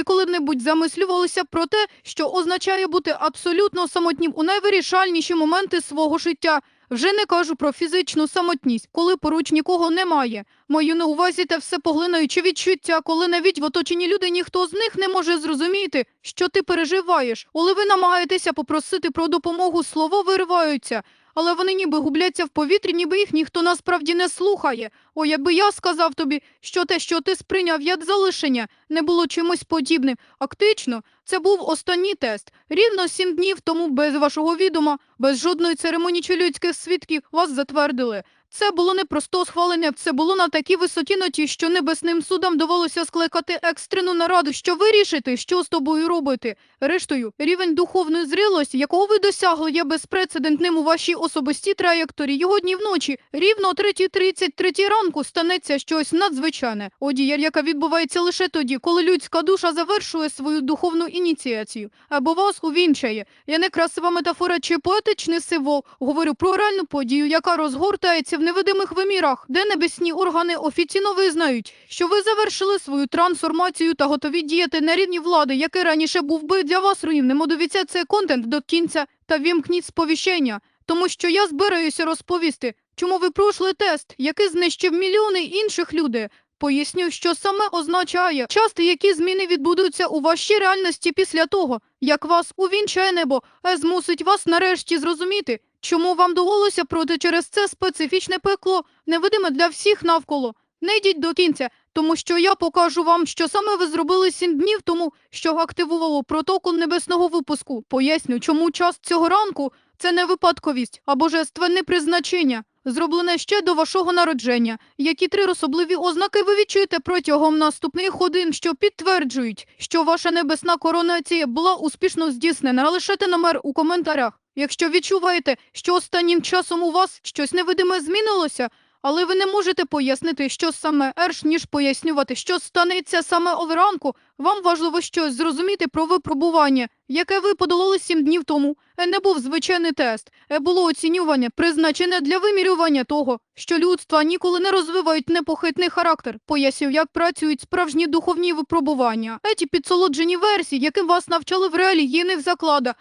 і коли-небудь замислювалися про те, що означає бути абсолютно самотнім у найвирішальніші моменти свого життя. Вже не кажу про фізичну самотність, коли поруч нікого немає. Маю на увазі те все поглинаюче відчуття, коли навіть в оточенні люди ніхто з них не може зрозуміти, що ти переживаєш. Коли ви намагаєтеся попросити про допомогу, слова вириваються, але вони ніби губляться в повітрі, ніби їх ніхто насправді не слухає. О, якби я сказав тобі, що те, що ти сприйняв як залишення, не було чимось подібним. Актично, це був останній тест. Рівно сім днів тому, без вашого відома, без жодної церемонії чи людських свідків, вас затвердили. Це було не просто схвалення, це було на такій високій ноті, що небесним судам довелося скликати екстрену нараду, що вирішити, що з тобою робити. Рештою, рівень духовної зрілості, якого ви досягли, є безпрецедентним у вашій особистій траєкторії. Його дні вночі, рівно о 3.33 ранку, станеться щось надзвичайне. Одіяр, яка відбувається лише тоді, коли людська душа завершує свою духовну ініціацію, або вас увінчає. Я не красива метафора чи поетичний символ, говорю про реальну подію, яка розгортається в невидимих вимірах, де небесні органи офіційно визнають, що ви завершили свою трансформацію та готові діяти на рівні влади, який раніше був би для вас руйнівним. Дивіться цей контент до кінця та вімкніть сповіщення, тому що я збираюся розповісти, чому ви пройшли тест, який знищив мільйони інших людей. Поясню, що саме означає часто, які зміни відбудуться у вашій реальності після того, як вас увінчає небо, а змусить вас нарешті зрозуміти, чому вам довелося пройти через це специфічне пекло, невидиме для всіх навколо. Не йдіть до кінця, тому що я покажу вам, що саме ви зробили сім днів тому, що активувало протокол небесного випуску. Поясню, чому час цього ранку це не випадковість, а божественне призначення, зроблене ще до вашого народження. Які три особливі ознаки ви відчуєте протягом наступних годин, що підтверджують, що ваша небесна коронація була успішно здійснена. Лишайте номер у коментарях. Якщо відчуваєте, що останнім часом у вас щось невидиме змінилося, але ви не можете пояснити, що саме ерш, ніж пояснювати, що станеться саме оверанку, вам важливо щось зрозуміти про випробування, яке ви подолали сім днів тому. Е, Не був звичайний тест, е, було оцінювання, призначене для вимірювання того, що людства ніколи не розвивають непохитний характер. Пояснюю, як працюють справжні духовні випробування. Еті підсолоджені версії, яким вас навчали в релігійних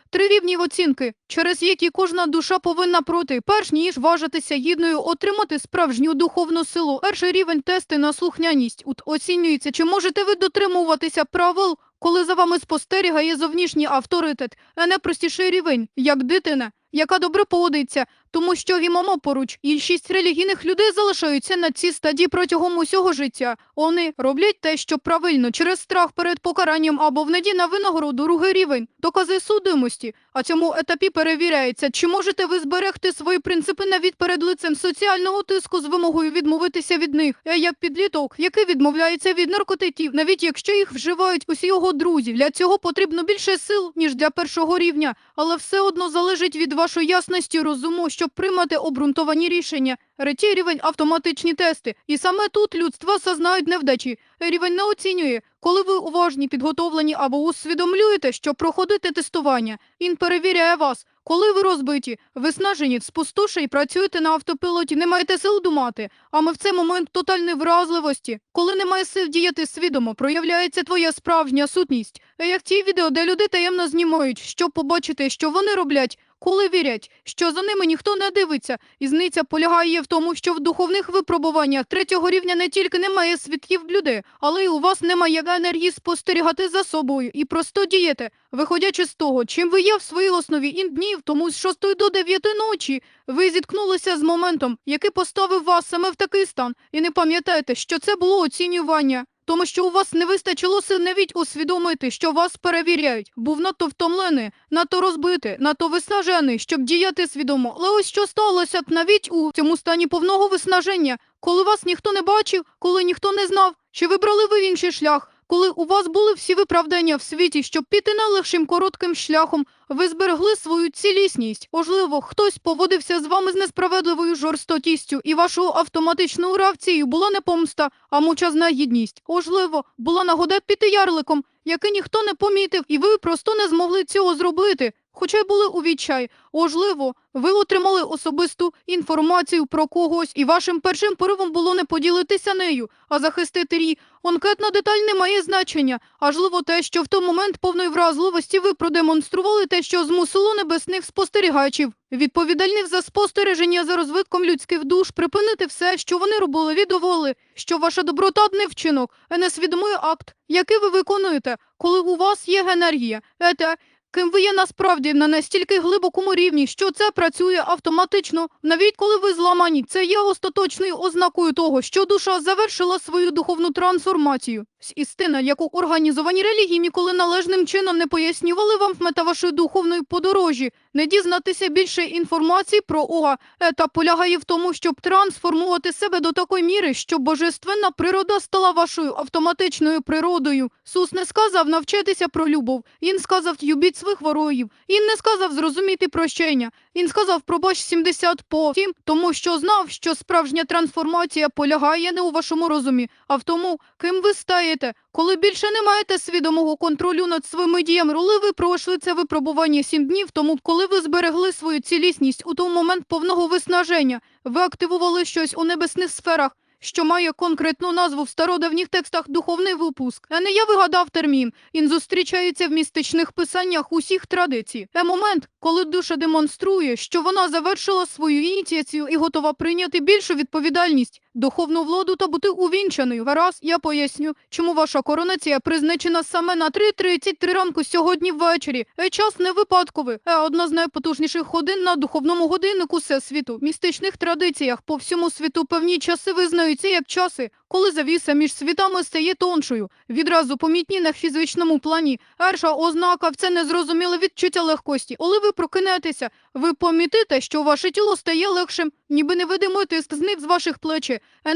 три рівні оцінки, через які кожна душа повинна пройти, перш ніж важитися гідною отримати справжню духовну силу. Перший рівень тести на слухняність. От оцінюється, чи можете ви дотримуватися правил, коли за вами спостерігає зовнішній авторитет, а не простіший рівень, як дитина, яка добре поводиться, тому що вімомо поруч, і шість релігійних людей залишаються на цій стадії протягом усього життя. Вони роблять те, що правильно, через страх перед покаранням або в наді на винагороду другий рівень, докази судимості. А цьому етапі перевіряється, чи можете ви зберегти свої принципи навіть перед лицем соціального тиску з вимогою відмовитися від них. Я як підліток, який відмовляється від наркотиків, навіть якщо їх вживають усі його друзі. Для цього потрібно більше сил, ніж для першого рівня, але все одно залежить від вашої ясності розуму, щоб приймати обґрунтовані рішення. Третій рівень автоматичні тести. І саме тут людство зазнають невдачі. Рівень не оцінює, коли ви уважні, підготовлені або усвідомлюєте, що проходите тестування. Він перевіряє вас. Коли ви розбиті, виснажені, спустошені, працюєте на автопілоті, не маєте сил думати. А ми в цей момент тотальної вразливості, коли немає сил діяти свідомо, проявляється твоя справжня сутність. Як ті відео, де люди таємно знімають, щоб побачити, що вони роблять. Коли вірять, що за ними ніхто не дивиться, ізниця полягає в тому, що в духовних випробуваннях третього рівня не тільки немає свідків людей, але й у вас немає енергії спостерігати за собою і просто діяти, виходячи з того, чим ви є в своїй основі ін днів, тому з 6 до 9 ночі. Ви зіткнулися з моментом, який поставив вас саме в такий стан, і не пам'ятаєте, що це було оцінювання. Тому що у вас не вистачило навіть усвідомити, що вас перевіряють. Був надто втомлений, надто розбитий, надто виснажений, щоб діяти свідомо. Але ось що сталося навіть у цьому стані повного виснаження, коли вас ніхто не бачив, коли ніхто не знав, чи вибрали ви інший шлях, коли у вас були всі виправдання в світі, щоб піти найлегшим коротким шляхом, ви зберегли свою цілісність. Можливо, хтось поводився з вами з несправедливою жорстокістю, і вашою автоматичною реакцією була не помста, а мучазна гідність. Можливо, була нагода піти ярликом, який ніхто не помітив, і ви просто не змогли цього зробити. Хоча й були у відчай. Можливо, ви отримали особисту інформацію про когось, і вашим першим поривом було не поділитися нею, а захистити рій. Конкретна деталь не має значення. Важливо те, що в той момент повної вразливості ви продемонстрували те, що змусило небесних спостерігачів, відповідальних за спостереження за розвитком людських душ, припинити все, що вони робили від воли, що ваша доброта не вчинок, а несвідомий акт, який ви виконуєте, коли у вас є енергія. Ете, Ким ви є насправді на настільки глибокому рівні, що це працює автоматично, навіть коли ви зламані, це є остаточною ознакою того, що душа завершила свою духовну трансформацію. Істина, яку організовані релігії ніколи належним чином не пояснювали вам мета вашої духовної подорожі, не дізнатися більше інформації про Ога. Ета полягає в тому, щоб трансформувати себе до такої міри, щоб божественна природа стала вашою автоматичною природою. Сус не сказав навчитися про любов. Він сказав любіть своїх ворогів. Він не сказав зрозуміти прощення. Він сказав пробач 70 по тім, тому що знав, що справжня трансформація полягає не у вашому розумі, а в тому, ким ви стаєте. Коли більше не маєте свідомого контролю над своїми діями, коли ви пройшли це випробування сім днів тому, коли ви зберегли свою цілісність у той момент повного виснаження, ви активували щось у небесних сферах, що має конкретну назву в стародавніх текстах духовний випуск. А не я вигадав термін. Він зустрічається в містичних писаннях усіх традицій. Е момент, коли душа демонструє, що вона завершила свою ініціацію і готова прийняти більшу відповідальність, духовну владу та бути увінчаною. Вараз я поясню, чому ваша коронація призначена саме на 3.33 ранку сьогодні ввечері. Е час не випадковий. Е одна з найпотужніших годин на духовному годиннику всесвіту. В містичних традиціях по всьому світу певні часи визнаються як часи, коли завіса між світами стає тоншою, відразу помітні на фізичному плані. Перша ознака це незрозуміле відчуття легкості. Коли ви прокинетеся, ви помітите, що ваше тіло стає легшим, ніби невидимий тиск зник з ваших плечі. А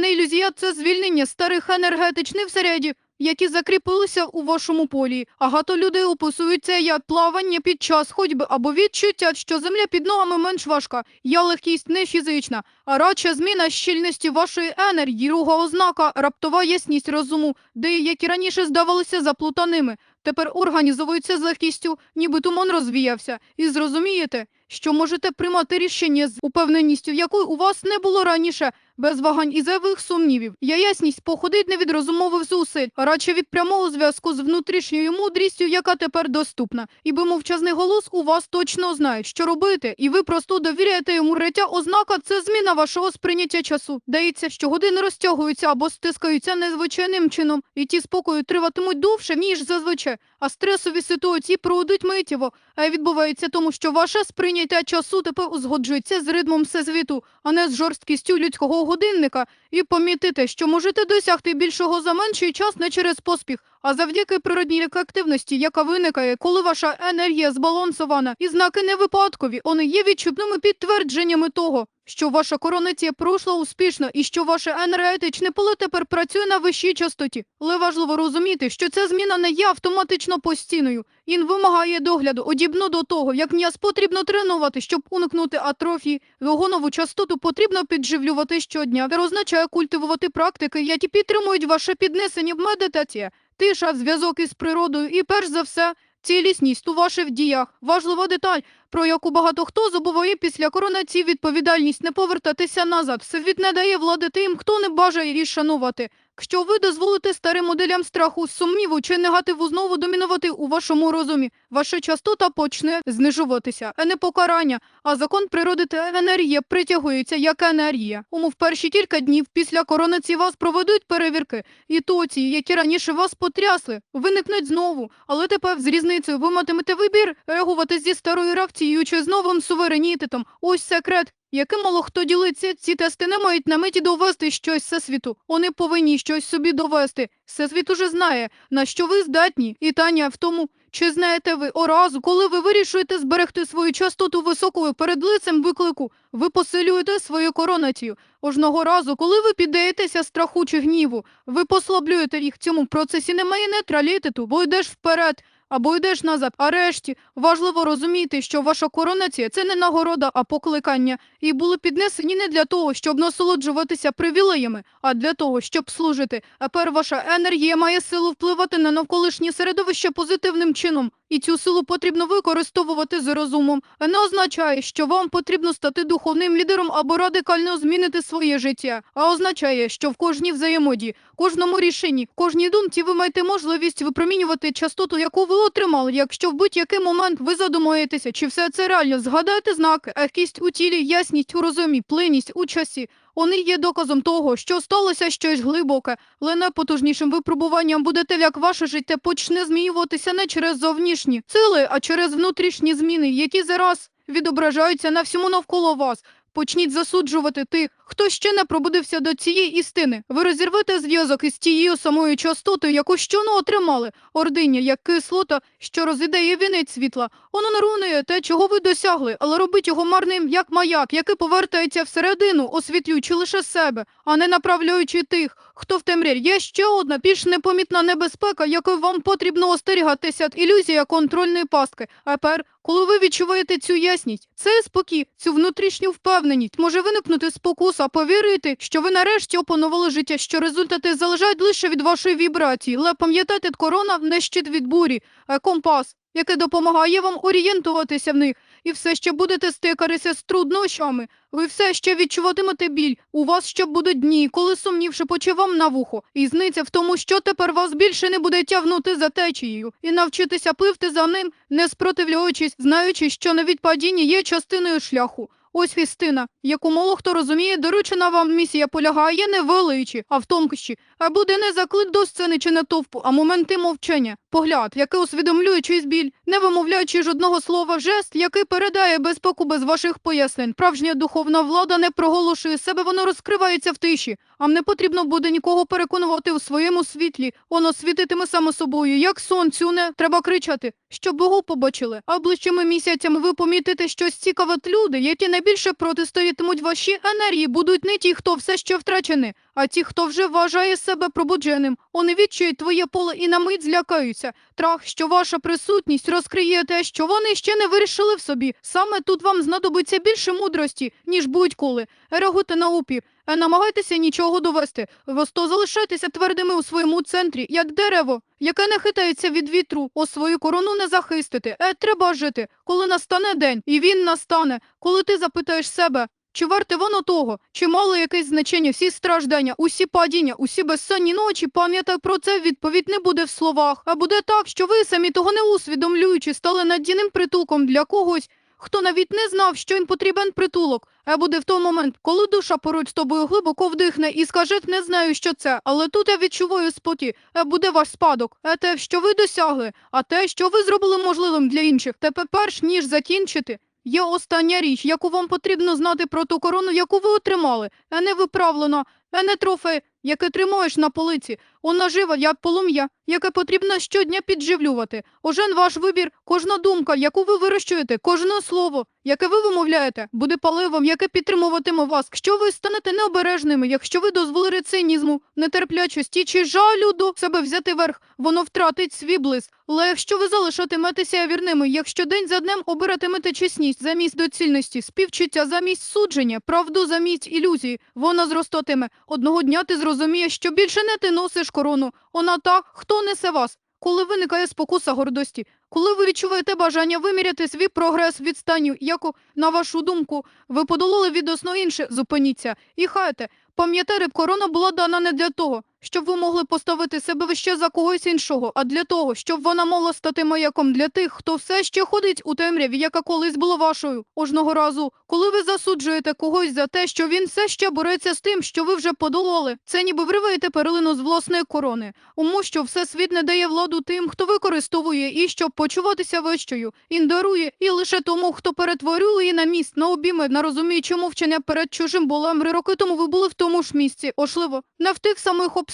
це звільнення старих енергетичних всереді, які закріпилися у вашому полі. Багато людей описують це як плавання під час ходьби або відчуття, що земля під ногами менш важка. Я легкість не фізична, а радше зміна щільності вашої енергії, друга ознака, раптова ясність розуму, де які раніше здавалися заплутаними. Тепер організовуються з легкістю, ніби туман розвіявся. І зрозумієте, що можете приймати рішення з упевненістю, якої у вас не було раніше, без вагань і зайвих сумнівів. Я ясність походить не від розумових зусиль, а радше від прямого зв'язку з внутрішньою мудрістю, яка тепер доступна. Іби мовчазний голос у вас точно знає, що робити, і ви просто довіряєте йому реття. Ознака це зміна вашого сприйняття часу. Дається, що години розтягуються або стискаються незвичайним чином, і ті спокою триватимуть довше, ніж зазвичай. А стресові ситуації пройдуть миттєво, а відбувається тому, що ваше сприйняття часу тепер узгоджується з ритмом всесвіту, а не з жорсткістю людського годинника, і помітите, що можете досягти більшого за менший час не через поспіх, а завдяки природній активності, яка виникає, коли ваша енергія збалансована, і знаки не випадкові, вони є відчутними підтвердженнями того, що ваша коронація пройшла успішно і що ваше енергетичне поле тепер працює на вищій частоті. Але важливо розуміти, що ця зміна не є автоматично постійною. Він вимагає догляду, одібно до того, як м'яз потрібно тренувати, щоб уникнути атрофії. Його нову частоту потрібно підживлювати щодня. Це означає культивувати практики, які підтримують ваше піднесення в медитація, тиша, зв'язок із природою і, перш за все, цілісність у ваших діях. Важлива деталь, про яку багато хто забуває після коронації відповідальність не повертатися назад. Світ не дає влади тим, хто не бажає її шанувати. Якщо ви дозволите старим моделям страху, сумніву чи негативу знову домінувати у вашому розумі, ваша частота почне знижуватися, а не покарання, а закон природи та енергія притягується як енергія. Тому в перші кілька днів після коронації вас проведуть перевірки, і тоці, які раніше вас потрясли, виникнуть знову. Але тепер з різницею ви матимете вибір реагувати зі старою реакцією чи з новим суверенітетом. Ось секрет. Яким мало хто ділиться, ці тести не мають на меті довести щось всесвіту. Вони повинні щось собі довести. Всесвіт уже знає, на що ви здатні. І Таня в тому, чи знаєте ви оразу, коли ви вирішуєте зберегти свою частоту високою перед лицем виклику, ви посилюєте свою коронацію. Кожного разу, коли ви піддаєтеся страху чи гніву, ви послаблюєте їх. В цьому процесі немає нейтралітету, бо йдеш вперед. Або йдеш назад. А решті важливо розуміти, що ваша коронація це не нагорода, а покликання, і були піднесені не для того, щоб насолоджуватися привілеями, а для того, щоб служити. Тепер ваша енергія має силу впливати на навколишнє середовище позитивним чином. І цю силу потрібно використовувати з розумом. Не означає, що вам потрібно стати духовним лідером або радикально змінити своє життя, а означає, що в кожній взаємодії, кожному рішенні, кожній думці ви маєте можливість випромінювати частоту, яку ви отримали. Якщо в будь-який момент ви задумаєтеся, чи все це реально, згадайте знаки, легкість у тілі, ясність у розумі, плинність у часі. Вони є доказом того, що сталося щось глибоке, але найпотужнішим випробуванням буде те, як ваше життя почне змінюватися не через зовнішні сили, а через внутрішні зміни, які зараз відображаються на всьому навколо вас. Почніть засуджувати тих, хто ще не пробудився до цієї істини. Ви розірвете зв'язок із тією самою частотою, яку щойно отримали. Ординя, як кислота, що розідає вінець світла. Воно не руйнує те, чого ви досягли, але робить його марним, як маяк, який повертається всередину, освітлюючи лише себе, а не направляючи тих, хто в темряві. Є ще одна більш непомітна небезпека, якою вам потрібно остерігатися – ілюзія контрольної пастки. А тепер, коли ви відчуваєте цю ясність, цей спокій, цю внутрішню впевненість, може виникнути спокуса повірити, що ви нарешті опанували життя, що результати залежать лише від вашої вібрації. Але пам'ятайте, корона не щит від бурі, а компас, який допомагає вам орієнтуватися в них. І все ще будете стикатися з труднощами. Ви все ще відчуватимете біль. У вас ще будуть дні, коли сумнів шепоче вам на вухо. І зниться в тому, що тепер вас більше не буде тягнути за течією. І навчитися пливти за ним, не спротивляючись, знаючи, що навіть падіння є частиною шляху. Ось істина, яку мало хто розуміє, доручена вам місія полягає не в величі, а в тонкощі, а буде не заклик до сцени чи натовпу, а моменти мовчання, погляд, який усвідомлює чийсь біль, не вимовляючи жодного слова, жест, який передає безпеку без ваших пояснень. Справжня духовна влада не проголошує себе, воно розкривається в тиші. Вам не потрібно буде нікого переконувати у своєму світлі. Воно світитиме само собою, як сонцю не треба кричати, щоб Богу побачили. А ближчими місяцями ви помітите щось цікаве люди, які найбільше протистоятимуть вашій енергії, будуть не ті, хто все ще втрачений, а ті, хто вже вважає себе пробудженим. Вони відчують твоє поле і на мить злякаються. Трах, що ваша присутність розкриє те, що вони ще не вирішили в собі. Саме тут вам знадобиться більше мудрості, ніж будь-коли. Реагуйте на опір. Е, Намагайтеся нічого довести. Просто залишайтеся твердими у своєму центрі, як дерево, яке не хитається від вітру. О свою корону не захистити. Е, треба жити, коли настане день, і він настане, коли ти запитаєш себе. Чи варте воно того? Чи мало якесь значення всі страждання, усі падіння, усі безсонні ночі? Пам'ятай про це, відповідь не буде в словах. А буде так, що ви самі того не усвідомлюючи, стали надійним притулком для когось, хто навіть не знав, що їм потрібен притулок. А буде в той момент, коли душа поруч з тобою глибоко вдихне і скаже, не знаю, що це, але тут я відчуваю спокій. Е, буде ваш спадок. Е, те, що ви досягли, а те, що ви зробили можливим для інших. Тепер перш ніж закінчити. Є остання річ, яку вам потрібно знати про ту корону, яку ви отримали, а не виправлено, а не трофей, яке тримаєш на полиці. Вона жива, як полум'я, яке потрібно щодня підживлювати. Ожен ваш вибір, кожна думка, яку ви вирощуєте, кожне слово, яке ви вимовляєте, буде паливом, яке підтримуватиме вас. Якщо ви станете необережними, якщо ви дозволите цинізму, нетерплячості чи жалю до себе взяти верх, воно втратить свій блиск. Але якщо ви залишатиметеся вірними, якщо день за днем обиратимете чесність замість доцільності, співчуття замість судження, правду замість ілюзії, вона зростатиме. Одного дня ти зрозумієш, що більше не ти носиш корону. Вона та, хто несе вас. Коли виникає спокуса гордості, коли ви відчуваєте бажання виміряти свій прогрес відстанню, яку, на вашу думку, ви подолали відносно інше, зупиніться і хайте. Пам'ятайте, корона була дана не для того, щоб ви могли поставити себе вище за когось іншого, а для того, щоб вона могла стати маяком для тих, хто все ще ходить у темряві, яка колись була вашою. Кожного разу, коли ви засуджуєте когось за те, що він все ще бореться з тим, що ви вже подолали, це ніби вриваєте перлину з власної корони, тому що все світ не дає владу тим, хто використовує і щоб почуватися вищою, він дарує і лише тому, хто перетворює її на міст, на обійми, на розуміюче мовчання перед чужим болем. Роки тому ви були в тому ж місці, ошливо, не в тих самих обставинах,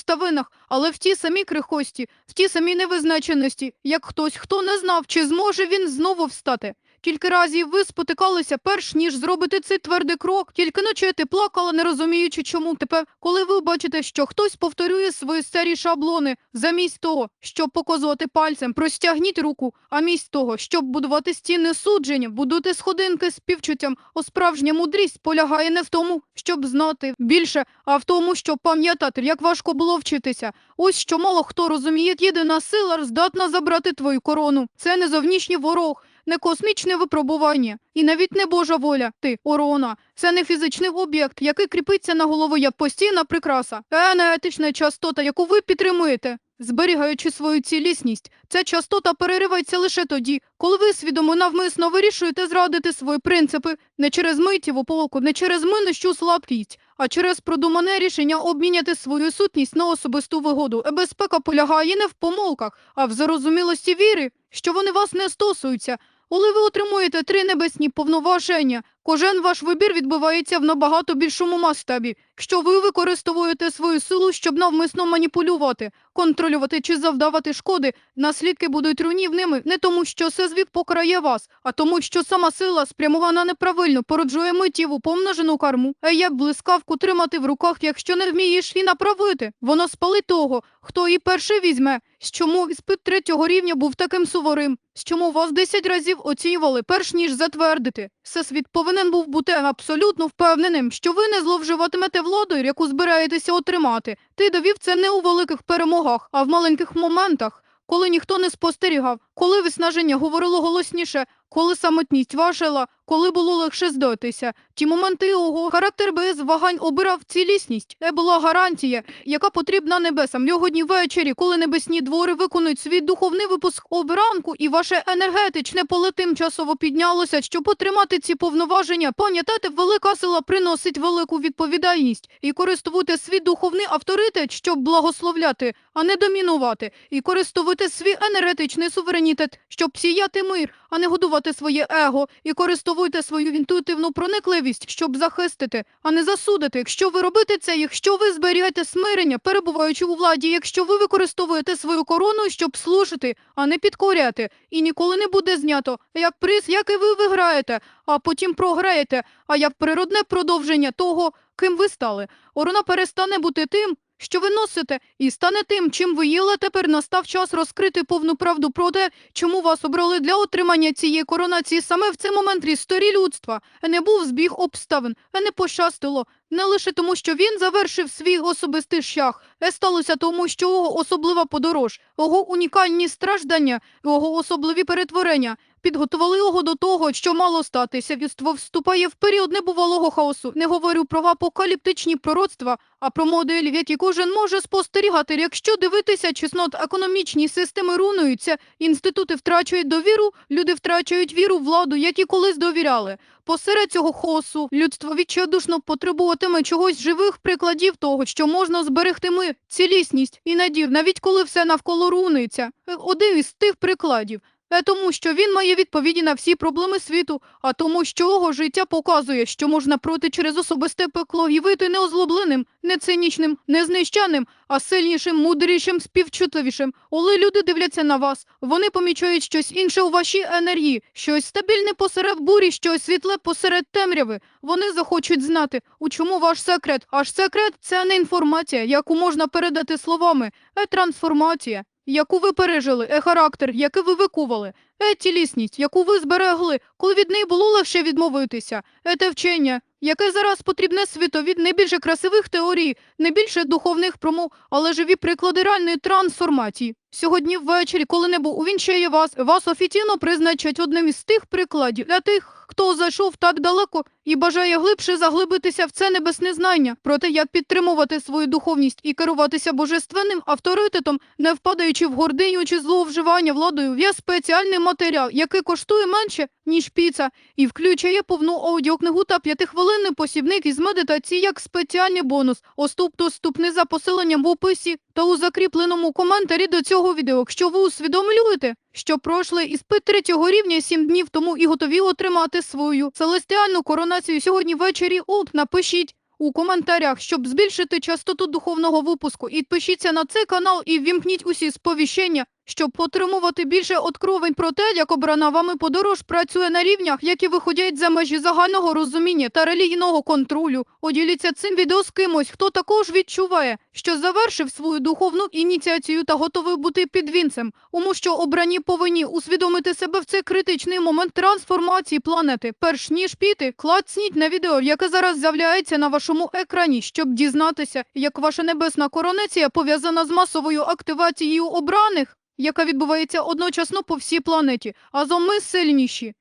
але в тій самій крихості, в тій самій невизначеності, як хтось, хто не знав, чи зможе він знову встати. Кілька разів ви спотикалися перш ніж зробити цей твердий крок. Тільки ночі ти плакала, не розуміючи, чому тепер, коли ви бачите, що хтось повторює свої старі шаблони, замість того, щоб показувати пальцем, простягніть руку, а мість того, щоб будувати стіни судження, будуйте сходинки з співчуттям. О справжня мудрість полягає не в тому, щоб знати більше, а в тому, щоб пам'ятати, як важко було вчитися. Ось що мало хто розуміє, єдина сила здатна забрати твою корону. Це не зовнішній ворог, не космічне випробування і навіть не Божа воля. Ти орона. Це не фізичний об'єкт, який кріпиться на голову як постійна прикраса, а енергетична частота, яку ви підтримуєте. Зберігаючи свою цілісність, ця частота переривається лише тоді, коли ви свідомо навмисно вирішуєте зрадити свої принципи не через миттєву полку, не через минущу слабкість, а через продумане рішення обміняти свою сутність на особисту вигоду. Е, Безпека полягає не в помилках, а в зарозумілості віри, що вони вас не стосуються. Коли ви отримуєте три небесні повноваження, кожен ваш вибір відбувається в набагато більшому масштабі. Якщо ви використовуєте свою силу, щоб навмисно маніпулювати, контролювати чи завдавати шкоди, наслідки будуть руйнівними не тому, що всезвік покарає вас, а тому, що сама сила, спрямована неправильно, породжує миттєву помножену карму. А як блискавку тримати в руках, якщо не вмієш її направити? Воно спалить того, хто її перший візьме. Чому іспит третього рівня був таким суворим? Чому вас 10 разів оцінювали, перш ніж затвердити? Всесвіт повинен був бути абсолютно впевненим, що ви не зловживатимете владою, яку збираєтеся отримати. Ти довів це не у великих перемогах, а в маленьких моментах, коли ніхто не спостерігав, коли виснаження говорило голосніше, коли самотність важила, коли було легше здатися. Ті моменти його характер без вагань обирав цілісність. Це була гарантія, яка потрібна небесам. Сьогодні ввечері, коли небесні двори виконують свій духовний випуск обранку, і ваше енергетичне поле тимчасово піднялося, щоб отримати ці повноваження. Пам'ятайте, велика сила приносить велику відповідальність і користуйте свій духовний авторитет, щоб благословляти, а не домінувати, і користуйте свій енергетичний суверенітет, щоб сіяти мир, а не годувати своє его, і користуйте свою інтуїтивну проникливість, щоб захистити, а не засудити. Якщо ви робите це, якщо ви зберігаєте смирення, перебуваючи у владі, якщо ви використовуєте свою корону, щоб служити, а не підкоряти, і ніколи не буде знято, як приз, який ви виграєте, а потім програєте, а як природне продовження того, ким ви стали. Орона перестане бути тим, що ви носите, і стане тим, чим ви їли. Тепер настав час розкрити повну правду про те, чому вас обрали для отримання цієї коронації саме в цей момент історії людства. Не був збіг обставин, не пощастило. Не лише тому, що він завершив свій особистий шлях, е сталося тому, що його особлива подорож, його унікальні страждання, його особливі перетворення підготували його до того, що мало статися. Віство вступає в період небувалого хаосу. Не говорю про апокаліптичні пророцтва, а про модель, в якій кожен може спостерігати. Якщо дивитися, чеснот економічні системи руйнуються, інститути втрачають довіру, люди втрачають віру владу, які колись довіряли. Посеред цього хаосу людство відчайдушно потребуватиме чогось живих прикладів того, що можна зберегти ми, цілісність і надію, навіть коли все навколо руйнується. Е, Один із тих прикладів. Тому, що він має відповіді на всі проблеми світу, а тому, що його життя показує, що можна пройти через особисте пекло і вийти не озлобленим, не цинічним, не знищаним, а сильнішим, мудрішим, співчутливішим. Коли люди дивляться на вас, вони помічають щось інше у вашій енергії, щось стабільне посеред бурі, щось світле посеред темряви. Вони захочуть знати, у чому ваш секрет. Аж секрет це не інформація, яку можна передати словами, а трансформація яку ви пережили, е характер, який ви викували, е тілісність, яку ви зберегли, коли від неї було легше відмовитися, е те вчення, яке зараз потрібне світові не більше красивих теорій, не більше духовних промов, але живі приклади реальної трансформації. Сьогодні ввечері, коли небо увінчає вас, вас офіційно призначать одним із тих прикладів для тих, хто зайшов так далеко і бажає глибше заглибитися в це небесне знання про те, як підтримувати свою духовність і керуватися божественним авторитетом, не впадаючи в гординю чи зловживання владою. Є спеціальний матеріал, який коштує менше, ніж піца, і включає повну аудіокнигу та п'ятихвилинний посібник із медитації як спеціальний бонус. Оступ доступний за посиленням в описі та у закріпленому коментарі до цього відео. Якщо ви усвідомлюєте, що пройшли іспит третього рівня сім днів тому і готові отримати свою целестіальну коронацію сьогодні ввечері, от напишіть у коментарях, щоб збільшити частоту духовного випуску. І підпишіться на цей канал і ввімкніть усі сповіщення, щоб отримувати більше откровень про те, як обрана вами подорож працює на рівнях, які виходять за межі загального розуміння та релігійного контролю. Поділіться цим відео з кимось, хто також відчуває, що завершив свою духовну ініціацію та готовий бути підвінцем, тому що обрані повинні усвідомити себе в цей критичний момент трансформації планети. Перш ніж піти, клацніть на відео, яке зараз з'являється на вашому екрані, щоб дізнатися, як ваша небесна коронація пов'язана з масовою активацією обраних, яка відбувається одночасно по всій планеті. Азо ми сильніші.